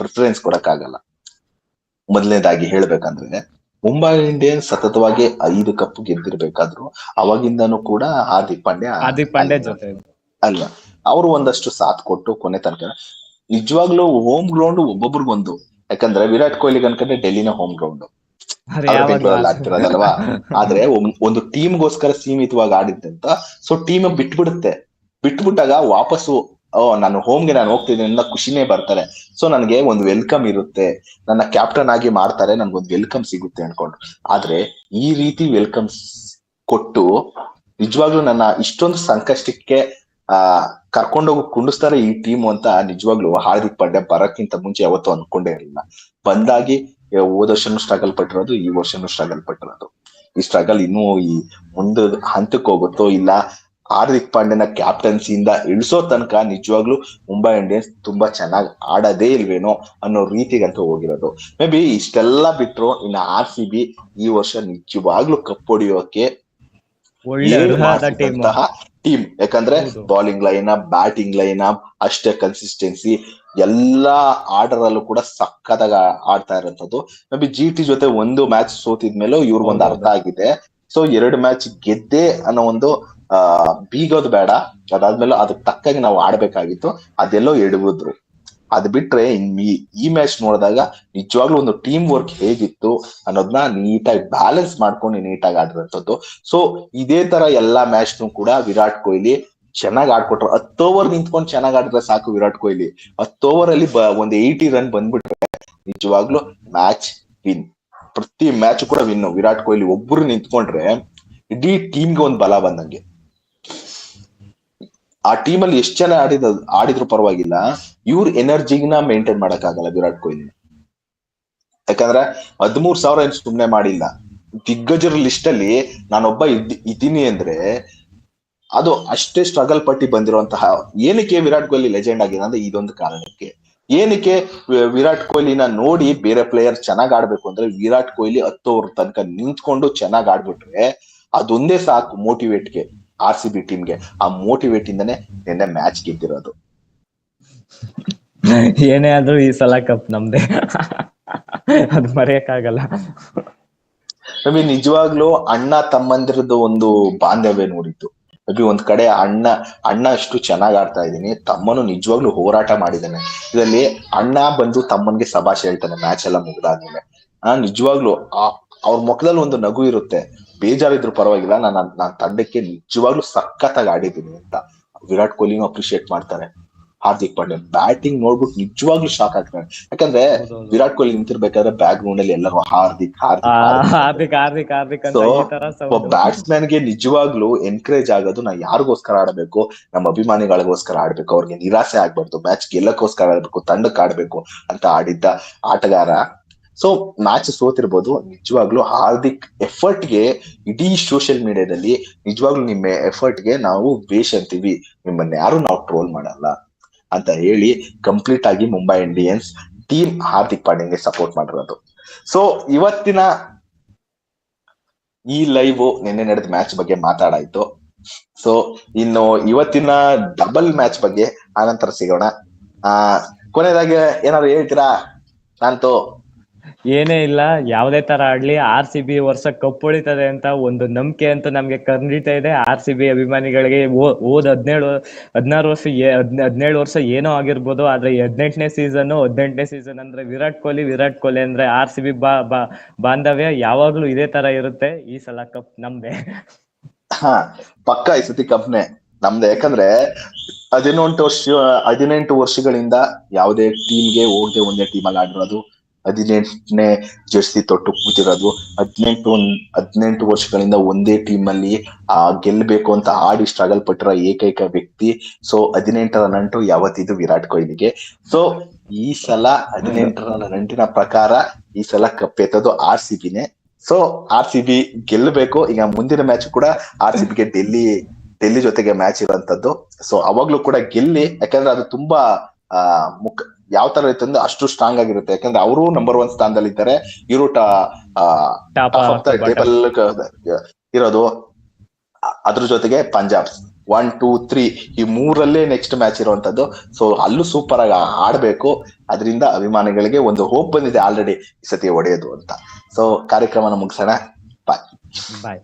S1: ಪ್ರಿಫರೆನ್ಸ್ ಕೊಡಕ್ಕಾಗಲ್ಲ. ಮೊದಲನೇದಾಗಿ ಹೇಳ್ಬೇಕಂದ್ರೆ ಮುಂಬೈ ಇಂಡಿಯನ್ಸ್ ಸತತವಾಗಿ ಐದು ಕಪ್ ಗೆದ್ದಿರ್ಬೇಕಾದ್ರು ಅವಾಗಿಂದನೂ ಕೂಡ ಹಾರ್ದಿಕ್ ಪಾಂಡ್ಯ
S2: ಹಾರ್ದಿಕ್ ಪಾಂಡ್ಯ ಜೊತೆ.
S1: ಅಲ್ಲ. ಅವರು ಒಂದಷ್ಟು ಸಾಥ್ ಕೊಟ್ಟು ಕೊನೆ ತನಕ. ನಿಜವಾಗ್ಲೂ ಹೋಮ್ ಗ್ರೌಂಡ್ ಒಬ್ಬೊಬ್ರಿಗೊಂದು. ಯಾಕಂದ್ರೆ ವಿರಾಟ್ ಕೊಹ್ಲಿ ಅನ್ಕೊಂಡ್ರೆ ಡೆಲ್ಲಿನ ಹೋಮ್ ಗ್ರೌಂಡ್. ಆಗ್ತಿರೋದಲ್ವಾ ಆದ್ರೆ ಒಂದ್- ಟೀಮ್ಗೋಸ್ಕರ ಸೀಮಿತವಾಗಿ ಆಡಿದ್ದಂತ ಸೊ ಟೀಮ್ ಬಿಟ್ಬಿಡುತ್ತೆ. ಬಿಟ್ಬಿಟ್ಟಾಗ ವಾಪಸ್ಸು ಓ ನಾನು ಹೋಮ್ಗೆ ನಾನು ಹೋಗ್ತಿದ್ದೀನಿ ಅನ್ನೋ ಖುಷಿನೇ ಬರ್ತಾರೆ. ಸೊ ನನಗೆ ಒಂದು ವೆಲ್ಕಮ್ ಇರುತ್ತೆ. ನನ್ನ ಕ್ಯಾಪ್ಟನ್ ಆಗಿ ಮಾಡ್ತಾರೆ ನನ್ಗೊಂದು ವೆಲ್ಕಮ್ ಸಿಗುತ್ತೆ ಅನ್ಕೊಂಡು ಆದ್ರೆ ಈ ರೀತಿ ವೆಲ್ಕಮ್ ಕೊಟ್ಟು ನಿಜವಾಗ್ಲೂ ನನ್ನ ಇಷ್ಟೊಂದು ಸಂಕಷ್ಟಕ್ಕೆ ಆ ಕರ್ಕೊಂಡೋಗಿ ಕುಂಡಿಸ್ತಾರೆ ಈ ಟೀಮ್ ಅಂತ ನಿಜವಾಗ್ಲೂ ಹಾರ್ದಿಕ್ ಪಾಂಡ್ಯ ಬರಕ್ಕಿಂತ ಮುಂಚೆ ಯಾವತ್ತೂ ಅನ್ಕೊಂಡೇ ಇರಲಿಲ್ಲ. ಬಂದಾಗಿ ಹೋದ ವರ್ಷನೂ ಸ್ಟ್ರಗಲ್ ಪಟ್ಟಿರೋದು, ಈ ವರ್ಷನೂ ಸ್ಟ್ರಗಲ್ ಪಟ್ಟಿರೋದು. ಈ ಸ್ಟ್ರಗಲ್ ಇನ್ನೂ ಈ ಮುಂದೆ ಹಂತಕ್ಕೆ ಹೋಗುತ್ತೋ ಇಲ್ಲ, ಹಾರ್ದಿಕ್ ಪಾಂಡ್ಯನ ಕ್ಯಾಪ್ಟನ್ಸಿಯಿಂದ ಇಳಿಸೋ ತನಕ ನಿಜವಾಗ್ಲೂ ಮುಂಬೈ ಇಂಡಿಯನ್ಸ್ ತುಂಬಾ ಚೆನ್ನಾಗಿ ಆಡೋದೇ ಇಲ್ವೇನೋ ಅನ್ನೋ ರೀತಿಗಂತ ಹೋಗಿರೋದು. ಮೇ ಬಿ ಇಷ್ಟೆಲ್ಲ ಬಿಟ್ರು ಇನ್ನು ಆರ್ ಸಿ ಬಿ ಈ ವರ್ಷ ನಿಜವಾಗ್ಲೂ ಕಪ್ ಹೊಡಿಯೋಕೆ
S2: ಟೀಮ್
S1: ಟೀಮ್ ಯಾಕಂದ್ರೆ. Bowling line up batting line up ಅಷ್ಟೇ ಕನ್ಸಿಸ್ಟೆನ್ಸಿ ಎಲ್ಲಾ ಆರ್ಡರ್ ಅಲ್ಲೂ ಕೂಡ ಸಕ್ಕತ್ತಾಗ ಆಡ್ತಾ ಇರೋಂಥದ್ದು ಮೇಬಿ ಜಿ ಟಿ ಜೊತೆ ಒಂದು ಮ್ಯಾಚ್ ಸೋತಿದ್ಮೇಲೆ ಇವ್ರಿಗೊಂದು
S2: ಒಂದು
S1: ಅರ್ಥ ಆಗಿದೆ. ಸೊ ಎರಡು ಮ್ಯಾಚ್ ಗೆದ್ದೆ ಅನ್ನೋ ಒಂದು ಬೀಗೋದು ಬೇಡ. ಅದಾದ್ಮೇಲೆ ಅದಕ್ಕೆ ತಕ್ಕಾಗಿ ನಾವು ಆಡ್ಬೇಕಾಗಿತ್ತು. ಅದೆಲ್ಲೋ ಎಡವಿದ್ರು. ಅದ್ ಬಿಟ್ರೆ ಈ- ಮ್ಯಾಚ್ ನೋಡಿದಾಗ ನಿಜವಾಗ್ಲೂ ಒಂದು ಟೀಮ್ ವರ್ಕ್ ಹೇಗಿತ್ತು ಅನ್ನೋದನ್ನ ನೀಟಾಗಿ ಬ್ಯಾಲೆನ್ಸ್ ಮಾಡ್ಕೊಂಡು ನೀಟಾಗಿ ಆಡಿರೋಂಥದ್ದು ಸೊ ಇದೇ ತರ ಎಲ್ಲಾ ಮ್ಯಾಚ್ ಕೂಡ ವಿರಾಟ್ ಕೊಹ್ಲಿ ಚೆನ್ನಾಗಿ ಆಡ್ಕೊಟ್ರು. ಹತ್ತು ಓವರ್ ನಿಂತ್ಕೊಂಡು ಚೆನ್ನಾಗಿ ಆಡಿದ್ರೆ ಸಾಕು ವಿರಾಟ್ ಕೊಹ್ಲಿ. ಹತ್ತು ಓವರ್ ಅಲ್ಲಿ ಒಂದ್ ಏಯ್ಟಿ ರನ್ ಬಂದ್ಬಿಟ್ರೆ ನಿಜವಾಗ್ಲೂ ಮ್ಯಾಚ್ ವಿನ್ ಪ್ರತಿ ಮ್ಯಾಚ್ ಕೂಡ ವಿನ್ ವಿರಾಟ್ ಕೊಹ್ಲಿ ಒಬ್ರು ನಿಂತ್ಕೊಂಡ್ರೆ ಇಡೀ ಟೀಮ್ಗೆ ಒಂದ್ ಬಲ ಬಂದಂಗೆ. ಆ ಟೀಮಲ್ಲಿ ಎಷ್ಟ್ ಜನ ಆಡಿದ, ಆಡಿದ್ರು ಪರವಾಗಿಲ್ಲ. ಇವ್ರ ಎನರ್ಜಿನ ಮೇಂಟೈನ್ ಮಾಡಕ್ಕಾಗಲ್ಲ ವಿರಾಟ್ ಕೊಹ್ಲಿ. ಯಾಕಂದ್ರೆ ಹದಿಮೂರ್ ಸಾವಿರ ಏನ್ ಸುಮ್ನೆ ಮಾಡಿಲ್ಲ. ದಿಗ್ಗಜರ ಲಿಸ್ಟ್ ಅಲ್ಲಿ ನಾನೊಬ್ಬ ಇದ್- ಇದ್ದೀನಿ ಅಂದ್ರೆ ಅದು ಅಷ್ಟೇ ಸ್ಟ್ರಗಲ್ ಪಟ್ಟಿ ಬಂದಿರುವಂತಹ ಏನಕ್ಕೆ ವಿರಾಟ್ ಕೊಹ್ಲಿ ಲೆಜೆಂಡ್ ಆಗಿದೆ ಅಂದ್ರೆ ಇದೊಂದು ಕಾರಣಕ್ಕೆ. ಏನಕ್ಕೆ ವಿರಾಟ್ ಕೊಹ್ಲಿನ ನೋಡಿ ಬೇರೆ ಪ್ಲೇಯರ್ ಚೆನ್ನಾಗ್ ಆಡ್ಬೇಕು ಅಂದ್ರೆ ವಿರಾಟ್ ಕೊಹ್ಲಿ ಹತ್ತು ಓವರ್ ತನಕ ನಿಂತ್ಕೊಂಡು ಚೆನ್ನಾಗ್ ಆಡ್ಬಿಟ್ರೆ ಅದೊಂದೇ ಸಾಕು ಮೋಟಿವೇಟ್ಗೆ ಆರ್ ಸಿ ಬಿ ಟೀಮ್ಗೆ ಆ ಮೋಟಿವೇಟ್ ಇಂದನೇ ನಿನ್ನೆ ಮ್ಯಾಚ್ ಗೆದ್ದಿರೋದು. <laughs>
S2: ಏನೇ ಆದ್ರೂ ಈ ಸಲ ಕಪ್ ನಮ್ದೆ. <laughs> ಅದು ಮರೆಯಕ್ಕಾಗಲ್ಲ.
S1: ರವಿ, ನಿಜವಾಗ್ಲೂ ಅಣ್ಣ ತಮ್ಮಂದಿರದ್ದು ಒಂದು ಬಾಂಧವ್ಯ ನೋಡಿದ್ದು. ರವಿ, ಒಂದ್ ಕಡೆ ಅಣ್ಣ ಅಣ್ಣ ಅಷ್ಟು ಚೆನ್ನಾಗ್ ಆಡ್ತಾ ಇದೀನಿ ತಮ್ಮನು ನಿಜವಾಗ್ಲೂ ಹೋರಾಟ ಮಾಡಿದಾನೆ ಇದರಲ್ಲಿ ಅಣ್ಣ ಬಂದು ತಮ್ಮನ್ಗೆ ಸಭಾಷ್ ಹೇಳ್ತಾನೆ ಮ್ಯಾಚ್ ಎಲ್ಲ ಮುಗ್ದಾದ್ಮೇಲೆ. ಆ, ನಿಜವಾಗ್ಲೂ ಆ, ಅವ್ರ ಮುಖದಲ್ಲಿ ಒಂದು ನಗು ಇರುತ್ತೆ. ಬೇಜಾರಿದ್ರು ಪರವಾಗಿಲ್ಲ, ನಾನು ನನ್ನ ತಂಡಕ್ಕೆ ನಿಜವಾಗ್ಲೂ ಸಖತ್ತಾಗಿ ಆಡಿದ್ದೀನಿ ಅಂತ. ವಿರಾಟ್ ಕೊಹ್ಲಿನೂ ಅಪ್ರಿಶಿಯೇಟ್ ಮಾಡ್ತಾರೆ. ಹಾರ್ದಿಕ್ ಪಾಂಡ್ಯ ಬ್ಯಾಟಿಂಗ್ ನೋಡ್ಬಿಟ್ಟು ನಿಜವಾಗ್ಲೂ ಶಾಕ್ ಆಗ್ತಾರೆ. ಯಾಕಂದ್ರೆ ವಿರಾಟ್ ಕೊಹ್ಲಿ ನಿಂತಿರ್ಬೇಕಾದ್ರೆ ಬ್ಯಾಕ್ ಗ್ರೌಂಡ್ ಅಲ್ಲಿ ಎಲ್ಲರೂ ಹಾರ್ದಿಕ್ ಹಾರ್ದಿಕ್ ಹಾರ್ದಿಕ್.
S2: ಹಾರ್ದಿಕ್
S1: ಒಬ್ಬ ಬ್ಯಾಟ್ಸ್ಮನ್ಗೆ ನಿಜವಾಗ್ಲೂ ಎನ್ಕರೇಜ್ ಆಗೋದು ನಾ ಯಾರಿಗೋಸ್ಕರ ಆಡಬೇಕು ನಮ್ಮ ಅಭಿಮಾನಿಗಳಿಗೋಸ್ಕರ ಆಡ್ಬೇಕು ಅವ್ರಿಗೆ ನಿರಾಸೆ ಆಗ್ಬಾರ್ದು ಮ್ಯಾಚ್ ಗೆಲ್ಲಕ್ಕೋಸ್ಕರ ಆಡ್ಬೇಕು ತಂಡಕ್ಕೆ ಆಡ್ಬೇಕು ಅಂತ ಆಡಿದ್ದ ಆಟಗಾರ. ಸೊ ಮ್ಯಾಚ್ ಸೋತಿರ್ಬೋದು ನಿಜವಾಗ್ಲೂ ಹಾರ್ದಿಕ್ ಎಫರ್ಟ್ಗೆ ಇಡೀ ಸೋಷಿಯಲ್ ಮೀಡಿಯಾದಲ್ಲಿ ನಿಜವಾಗ್ಲೂ ನಿಮ್ಮ ಎಫರ್ಟ್ಗೆ ನಾವು ಬೇಷ್ ಅಂತೀವಿ. ನಿಮ್ಮನ್ನ ಯಾರು ನಾವು ಟ್ರೋಲ್ ಮಾಡಲ್ಲ. ಅಂತ ಹೇಳಿ ಕಂಪ್ಲೀಟ್ ಆಗಿ ಮುಂಬೈ ಇಂಡಿಯನ್ಸ್ ಟೀಮ್ ಹಾರ್ದಿಕ್ ಪಾಂಡ್ಯಂಗೆ ಸಪೋರ್ಟ್ ಮಾಡಿರೋದು. ಸೊ ಇವತ್ತಿನ ಈ ಲೈವ್ ನಿನ್ನೆ ನಡೆದ ಮ್ಯಾಚ್ ಬಗ್ಗೆ ಮಾತಾಡಾಯ್ತು. ಸೊ ಇನ್ನು ಇವತ್ತಿನ ಡಬಲ್ ಮ್ಯಾಚ್ ಬಗ್ಗೆ ಆನಂತರ ಸಿಗೋಣ. ಆ ಕೊನೆಯದಾಗಿ ಏನಾದ್ರು ಹೇಳ್ತೀರಾ ಶಾಂತು
S2: ಏನೇ ಇಲ್ಲ, ಯಾವ್ದೇ ತರ ಆಡ್ಲಿ ಆರ್ ಸಿ ಬಿ ವರ್ಷ ಕಪ್ ಉಳಿತದೆ ಅಂತ ಒಂದು ನಂಬಿಕೆ ಅಂತ ನಮ್ಗೆ ಖಂಡಿತ ಇದೆ. ಆರ್ ಸಿ ಬಿ ಅಭಿಮಾನಿಗಳಿಗೆ ಓದ್ ಹೋದ್ ಹದಿನೇಳು, ಹದಿನಾರು ವರ್ಷ ಹದಿನೇಳು ವರ್ಷ ಏನೋ ಆಗಿರ್ಬೋದು, ಆದ್ರೆ ಹದಿನೆಂಟನೇ ಸೀಸನ್ ಹದಿನೆಂಟನೇ ಸೀಸನ್ ಅಂದ್ರೆ ವಿರಾಟ್ ಕೊಹ್ಲಿ ವಿರಾಟ್ ಕೊಹ್ಲಿ ಅಂದ್ರೆ ಆರ್ ಸಿ ಬಿ ಬಾ, ಬಾ- ಬಾಂಧವ್ಯ ಯಾವಾಗ್ಲೂ ಇದೇ ತರ ಇರುತ್ತೆ. ಈ ಸಲ ಕಪ್ ನಮ್ದೆ.
S1: ಹಾ, ಪಕ್ಕ ಈ ಸತಿ ಕಪ್ನೆ ನಮ್ದು, ಯಾಕಂದ್ರೆ ಹದಿನೆಂಟು ವರ್ಷ, ಹದಿನೆಂಟು ವರ್ಷಗಳಿಂದ ಯಾವುದೇ ಟೀಮ್ಗೆ ಹೋಗದೆ ಒಂದೇ ಟೀಮ್ ಅಲ್ಲಿ ಆಡಿರೋದು. ಹದಿನೆಂಟನೇ ಜರ್ಸಿ ತೊಟ್ಟು ಕೂತಿರೋದು. ಹದಿನೆಂಟು ಹದಿನೆಂಟು ವರ್ಷಗಳಿಂದ ಒಂದೇ ಟೀಮ್ ಅಲ್ಲಿ ಆ ಗೆಲ್ಲಬೇಕು ಅಂತ ಆಡಿ ಸ್ಟ್ರಗಲ್ ಪಟ್ಟಿರೋ ಏಕೈಕ ವ್ಯಕ್ತಿ. ಸೊ ಹದಿನೆಂಟರ ನಂಟು ಯಾವತ್ತಿದು ವಿರಾಟ್ ಕೊಹ್ಲಿಗೆ. ಸೊ ಈ ಸಲ ಹದಿನೆಂಟರ ನಂಟಿನ ಪ್ರಕಾರ ಈ ಸಲ ಕಪ್ ಎತ್ತೋದು ಆರ್ ಸಿ ಬಿನೇ. ಸೊ ಆರ್ ಸಿ ಬಿ ಗೆಲ್ಲಬೇಕು ಈಗ ಮುಂದಿನ ಮ್ಯಾಚ್ ಕೂಡ ಆರ್ ಸಿ ಬಿಗೆ ಡೆಲ್ಲಿ ಡೆಲ್ಲಿ ಜೊತೆಗೆ ಮ್ಯಾಚ್ ಇರುವಂತದ್ದು ಸೊ ಅವಾಗ್ಲೂ ಕೂಡ ಗೆಲ್ಲಿ, ಯಾಕಂದ್ರೆ ಅದು ತುಂಬಾ ಮುಖ ಯಾವ ತರ ಇತ್ತು ಅಂದ್ರೆ ಅಷ್ಟು ಸ್ಟ್ರಾಂಗ್ ಆಗಿರುತ್ತೆ. ಯಾಕಂದ್ರೆ ಅವರು ನಂಬರ್ ಒನ್ ಸ್ಥಾನದಲ್ಲಿ ಇದ್ದಾರೆ ಇವರು ಟೇಬಲ್ ಇರೋದು ಅದ್ರ ಜೊತೆಗೆ ಪಂಜಾಬ್ ಒನ್ ಟೂ ತ್ರೀ ಈ ಮೂರಲ್ಲೇ ನೆಕ್ಸ್ಟ್ ಮ್ಯಾಚ್ ಇರುವಂತದ್ದು. ಸೊ ಅಲ್ಲೂ ಸೂಪರ್ ಆಗಿ ಆಡ್ಬೇಕು. ಅದರಿಂದ ಅಭಿಮಾನಿಗಳಿಗೆ ಒಂದು ಹೋಪ್ ಬಂದಿದೆ ಆಲ್ರೆಡಿ ಈ ಸತಿ ಒಡೆಯೋದು ಅಂತ. ಸೊ ಕಾರ್ಯಕ್ರಮನ ಮುಗಿಸೋಣ. ಬಾಯ್
S2: ಬಾಯ್